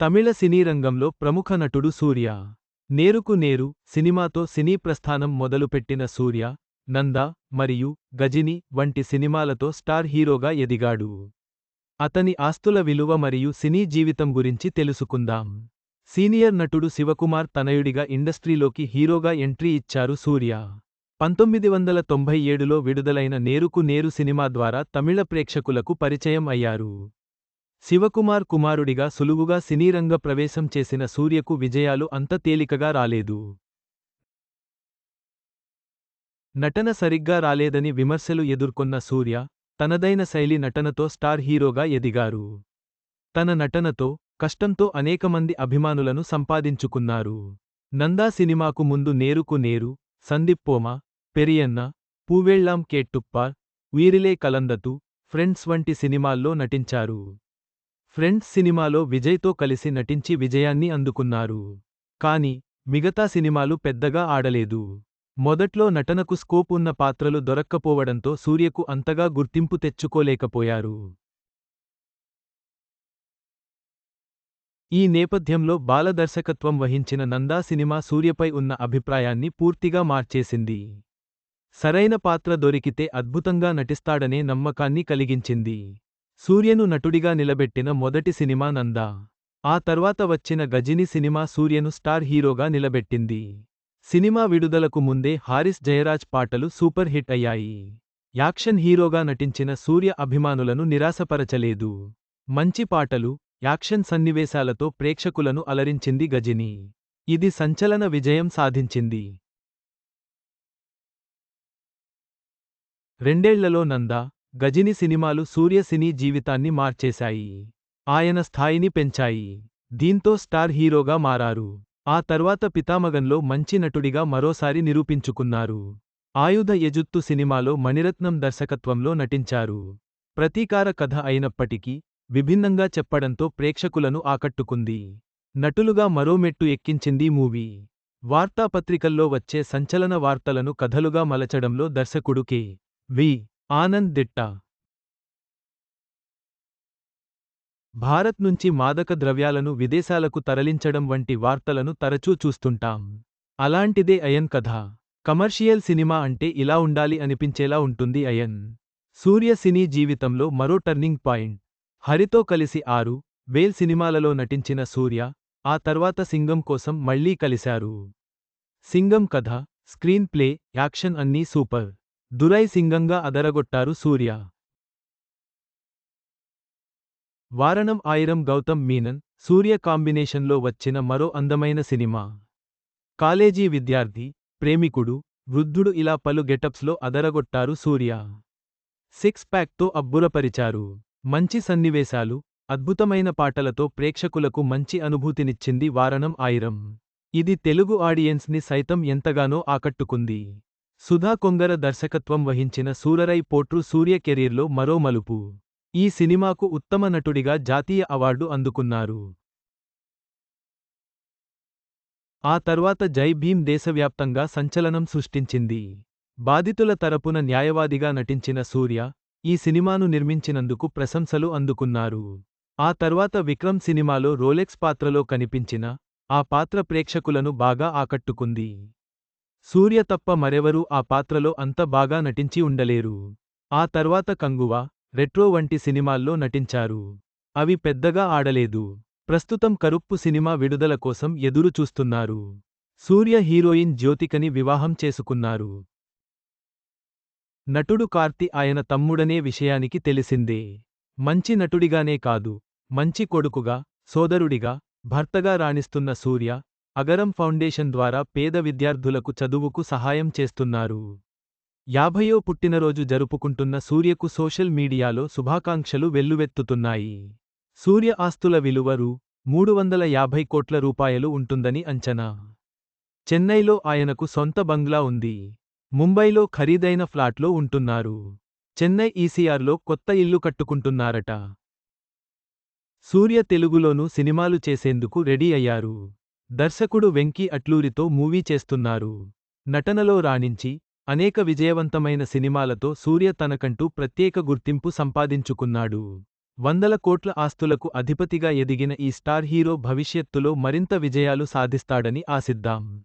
తమిళ సినీ రంగంలో ప్రముఖ నటుడు సూర్య. నేరుకు నేరు సినిమాతో సినీ ప్రస్థానం మొదలుపెట్టిన సూర్య నంద మరియు గజిని వంటి సినిమాలతో స్టార్ హీరోగా ఎదిగాడు. అతని ఆస్తుల విలువ మరియు సినీ జీవితం గురించి తెలుసుకుందాం. సీనియర్ నటుడు శివకుమార్ తనయుడిగా ఇండస్ట్రీలోకి హీరోగా ఎంట్రీ ఇచ్చారు సూర్య. పంతొమ్మిది వందల తొంభై ఏడులో విడుదలైన నేరుకు నేరు సినిమా ద్వారా తమిళ ప్రేక్షకులకు పరిచయం అయ్యారు. శివకుమార్ కుమారుడిగా సులువుగా సినీరంగ ప్రవేశం చేసిన సూర్యకు విజయాలు అంత తేలికగా రాలేదు. నటన సరిగ్గా రాలేదని విమర్శలు ఎదుర్కొన్న సూర్య తనదైన శైలి నటనతో స్టార్ హీరోగా ఎదిగారు. తన నటనతో కష్టంతో అనేకమంది అభిమానులను సంపాదించుకున్నారు. నందా సినిమాకు ముందు నేరుకు నేరు సందిప్పోమ పెరియన్న పూవెళ్ళాం కేట్టుప్పార్ వీరిలే కలందతు ఫ్రెండ్స్ వంటి సినిమాల్లో నటించారు. ఫ్రెండ్స్ సినిమాలో విజయ్తో కలిసి నటించి విజయాన్ని అందుకున్నారు. కాని మిగతా సినిమాలు పెద్దగా ఆడలేదు. మొదట్లో నటనకు స్కోప్ ఉన్న పాత్రలు దొరక్కపోవడంతో సూర్యకు అంతగా గుర్తింపు తెచ్చుకోలేకపోయారు. ఈ నేపథ్యంలో బాలదర్శకత్వం వహించిన నందా సినిమా సూర్యపై ఉన్న అభిప్రాయాన్ని పూర్తిగా మార్చేసింది. సరైన పాత్ర దొరికితే అద్భుతంగా నటిస్తాడనే నమ్మకాన్ని కలిగించింది. సూర్యను నటుడిగా నిలబెట్టిన మొదటి సినిమా నందా. ఆ తర్వాత వచ్చిన గజిని సినిమా సూర్యను స్టార్ హీరోగా నిలబెట్టింది. సినిమా విడుదలకు ముందే హారిస్ జయరాజ్ పాటలు సూపర్ హిట్ అయ్యాయి. యాక్షన్ హీరోగా నటించిన సూర్య అభిమానులను నిరాశపరచలేదు. మంచి పాటలు యాక్షన్ సన్నివేశాలతో ప్రేక్షకులను అలరించింది గజిని. ఇది సంచలన విజయం సాధించింది. రెండేళ్ళలో నందా గజిని సినిమాలు సూర్య సినీ జీవితాన్ని మార్చేశాయి. ఆయన స్థాయిని పెంచాయి. దీంతో స్టార్ హీరోగా మారారు. ఆ తర్వాత పితామగంలో మంచి నటుడిగా మరోసారి నిరూపించుకున్నారు. ఆయుధ ఎజుత్తు సినిమాలో మణిరత్నం దర్శకత్వంలో నటించారు. ప్రతీకార కథ అయినప్పటికీ విభిన్నంగా చెప్పడంతో ప్రేక్షకులను ఆకట్టుకుంది. నటులుగా మరో మెట్టు ఎక్కించింది మూవీ. వార్తాపత్రికల్లో వచ్చే సంచలన వార్తలను కథలుగా మలచడంలో దర్శకుడు కె. వి. ఆనంద్ దిట్ట. భారత్ నుంచి మాదక ద్రవ్యాలను విదేశాలకు తరలించడం వంటి వార్తలను తరచూ చూస్తుంటాం. అలాంటిదే అయన్ కథ. కమర్షియల్ సినిమా అంటే ఇలా ఉండాలి అనిపించేలా ఉంటుంది అయన్. సూర్య సినీ జీవితంలో మరో టర్నింగ్ పాయింట్. హరితో కలిసి ఆరు వేల్ సినిమాలలో నటించిన సూర్య ఆ తర్వాత సింగం కోసం మళ్ళీ కలిశారు. సింగం కథ స్క్రీన్ ప్లే యాక్షన్ అన్నీ సూపర్. దురై సింగంగా అదరగొట్టారు సూర్య. వారణం ఆయిరం గౌతమ్ మీనన్ సూర్య కాంబినేషన్లో వచ్చిన మరో అందమైన సినిమా. కాలేజీ విద్యార్థి ప్రేమికుడు వృద్ధుడు ఇలా పలు గెటప్స్లో అదరగొట్టారు సూర్య. సిక్స్ ప్యాక్తో అబ్బురపరిచారు. మంచి సన్నివేశాలు అద్భుతమైన పాటలతో ప్రేక్షకులకు మంచి అనుభూతినిచ్చింది వారణం ఆయిరం ఇది తెలుగు ఆడియన్స్ని సైతం ఎంతగానో ఆకట్టుకుంది. సుధా కొంగర దర్శకత్వం వహించిన సూరరై పోట్రు సూర్య కెరీర్లో మరో మలుపు. ఈ సినిమాకు ఉత్తమ నటుడిగా జాతీయ అవార్డు అందుకున్నారు. ఆ తర్వాత జై భీమ్ దేశవ్యాప్తంగా సంచలనం సృష్టించింది. బాధితుల తరపున న్యాయవాదిగా నటించిన సూర్య ఈ సినిమాను నిర్మించినందుకు ప్రశంసలు అందుకున్నారు. ఆ తర్వాత విక్రమ్ సినిమాలో రోలెక్స్ పాత్రలో కనిపించిన ఆ పాత్ర ప్రేక్షకులను బాగా ఆకట్టుకుంది. సూర్య తప్ప మరెవరూ ఆ పాత్రలో అంత బాగా నటించి ఉండలేరు. ఆ తర్వాత కంగువా రెట్రో వంటి సినిమాల్లో నటించారు. అవి పెద్దగా ఆడలేదు. ప్రస్తుతం కరుప్పు సినిమా విడుదల కోసం ఎదురు చూస్తున్నారు. సూర్య హీరోయిన్ జ్యోతికని వివాహం చేసుకున్నారు. నటుడు కార్తి ఆయన తమ్ముడనే విషయానికి తెలిసిందే. మంచి నటుడిగానే కాదు మంచి కొడుకుగా సోదరుడిగా భర్తగా రాణిస్తున్న సూర్య అగరం ఫౌండేషన్ ద్వారా పేద విద్యార్థులకు చదువుకు సహాయం చేస్తున్నారు. యాభయో పుట్టినరోజు జరుపుకుంటున్న సూర్యకు సోషల్ మీడియాలో శుభాకాంక్షలు వెల్లువెత్తుతున్నాయి. సూర్య ఆస్తుల విలువ రూ. మూడు వందల యాభై కోట్ల రూపాయలు ఉంటుందని అంచనా. చెన్నైలో ఆయనకు సొంత బంగ్లా ఉంది. ముంబైలో ఖరీదైన ఫ్లాట్లో ఉంటున్నారు. చెన్నై ఈసీఆర్లో కొత్త ఇల్లు కట్టుకుంటున్నారట. సూర్య తెలుగులోనూ సినిమాలు చేసేందుకు రెడీ అయ్యారు. దర్శకుడు వెంకీ అట్లూరితో మూవీ చేస్తున్నారు. నటనలో రాణించి అనేక విజయవంతమైన సినిమాలతో సూర్య తనకంటూ ప్రత్యేక గుర్తింపు సంపాదించుకున్నాడు. వందల కోట్ల ఆస్తులకు అధిపతిగా ఎదిగిన ఈ స్టార్ హీరో భవిష్యత్తులో మరింత విజయాలు సాధిస్తాడని ఆశిద్దాం.